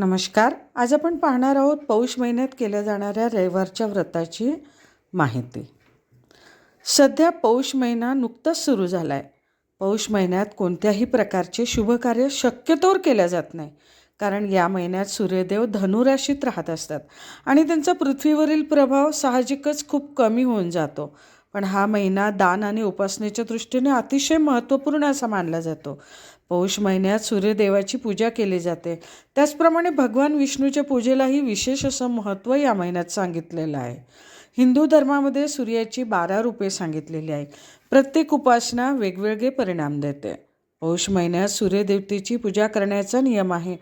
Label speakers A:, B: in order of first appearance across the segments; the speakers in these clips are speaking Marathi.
A: नमस्कार. आज आपण पाहणार आहोत पौष महिन्यात केल्या जाणाऱ्या रविवारच्या व्रताची माहिती. सध्या पौष महिना नुकताच सुरू झाला आहे पौष महिन्यात कोणत्याही प्रकारचे शुभकार्य शक्यतोवर केल्या जात नाही कारण या महिन्यात सूर्यदेव धनुराशीत राहत असतात आणि त्यांचा पृथ्वीवरील प्रभाव साहजिकच खूप कमी होऊन जातो. पण हा महिना दान आणि उपासनेच्या दृष्टीने अतिशय महत्त्वपूर्ण असा मानला जातो. पौष महिन्यात सूर्यदेवाची पूजा केली जाते. त्याचप्रमाणे भगवान विष्णूच्या पूजेलाही विशेष असं महत्त्व या महिन्यात सांगितलेलं आहे. हिंदू धर्मामध्ये सूर्याची बारा रूपे सांगितलेली आहे प्रत्येक उपासना वेगवेगळे परिणाम देते. पौष महिन्यात सूर्यदेवतेची पूजा करण्याचा नियम आहे.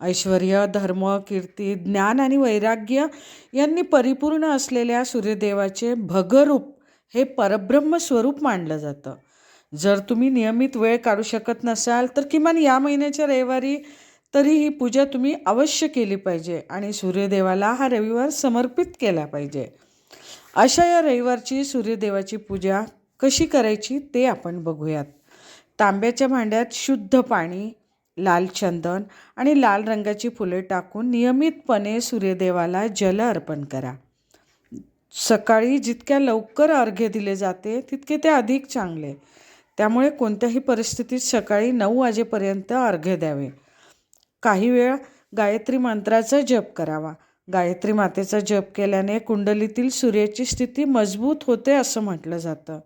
A: ऐश्वर धर्म कीर्ती ज्ञान आणि वैराग्य यांनी परिपूर्ण असलेल्या सूर्यदेवाचे भगरूप हे परब्रह्म स्वरूप मानलं जातं. जर तुम्ही नियमित वेळ काढू शकत नसाल तर किमान या महिन्याच्या रविवारी तरी ही पूजा तुम्ही अवश्य केली पाहिजे आणि सूर्यदेवाला हा रविवार समर्पित केला पाहिजे. अशा या रविवारची सूर्यदेवाची पूजा कशी करायची ते आपण बघूयात. तांब्याच्या भांड्यात शुद्ध पाणी लाल चंदन आणि लाल रंगाची फुले टाकून नियमितपणे सूर्यदेवाला जल अर्पण करा. सकाळी जितक्या लवकर अर्घ्य दिले जाते तितके ते अधिक चांगले. त्यामुळे कोणत्याही परिस्थितीत सकाळी नऊ वाजेपर्यंत अर्घ्य द्यावे. काही वेळ गायत्री मंत्राचा जप करावा. गायत्री मातेचा जप केल्याने कुंडलीतील सूर्याची स्थिती मजबूत होते असं म्हटलं जातं.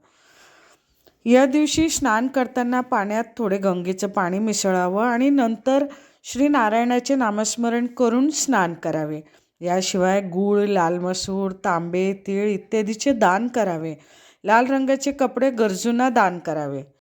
A: या दिवशी स्नान करताना पाण्यात थोडे गंगेचं पाणी मिसळावं आणि नंतर श्री नारायणाचे नामस्मरण करून स्नान करावे. याशिवाय गूळ लाल मसूर तांबे तीळ इत्यादीचे दान करावे. लाल रंगाचे कपडे गरजूंना दान करावे.